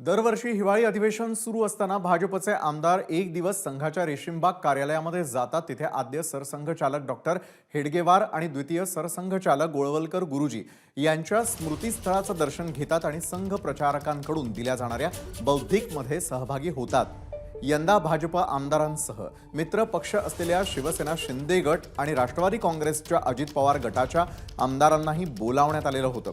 दरवर्षी हिवाळी अधिवेशन सुरू असताना भाजपचे आमदार एक दिवस संघाच्या रेशीमबाग कार्यालयामध्ये जातात. तिथे आद्य सरसंघचालक डॉक्टर हेडगेवार आणि द्वितीय सरसंघचालक गोळवलकर गुरुजी यांच्या स्मृतीस्थळाचं दर्शन घेतात आणि संघ प्रचारकांकडून दिल्या जाणाऱ्या बौद्धिकमध्ये सहभागी होतात. यंदा भाजप आमदारांसह मित्र पक्ष असलेल्या शिवसेना शिंदे गट आणि राष्ट्रवादी काँग्रेसच्या अजित पवार गटाच्या आमदारांनाही बोलावण्यात आलेलं होतं.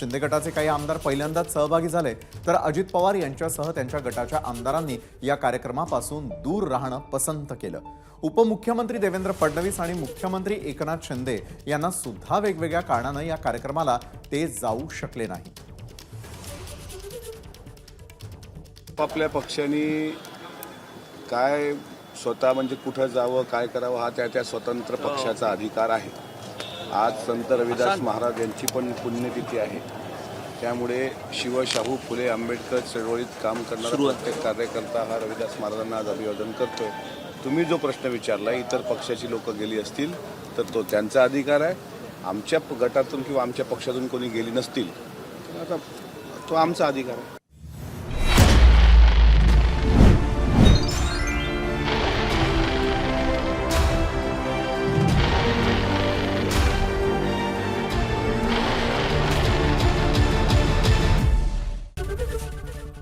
शिंदे गटाचे काही आमदार पहिल्यांदाच सहभागी झाले तर अजित पवार यांच्यासह त्यांच्या गटाच्या आमदारांनी या कार्यक्रमापासून दूर राहणं पसंत केलं. उपमुख्यमंत्री देवेंद्र फडणवीस आणि मुख्यमंत्री एकनाथ शिंदे यांना सुद्धा वेगवेगळ्या कारणानं या कार्यक्रमाला ते जाऊ शकले नाही. आपल्या पक्षाने काय स्वतः म्हणजे कुठं जावं काय करावं हा त्या त्या स्वतंत्र पक्षाचा अधिकार आहे. आज संत रविदास महाराज यांची पण पुण्यतिथी आहे. त्यामुळे शिव शाहू फुले आंबेडकर चळवळीत काम करणारा प्रत्येक कार्यकर्ता हा रविदास महाराजांना आज अभिवादन करतोय. तुम्ही जो प्रश्न विचारला इतर पक्षाची लोक गेली असतील तर तो त्यांचा अधिकार आहे. आमच्या गटातून किंवा आमच्या पक्षातून कोणी गेली नसतील तर आता तो आमचा अधिकार आहे.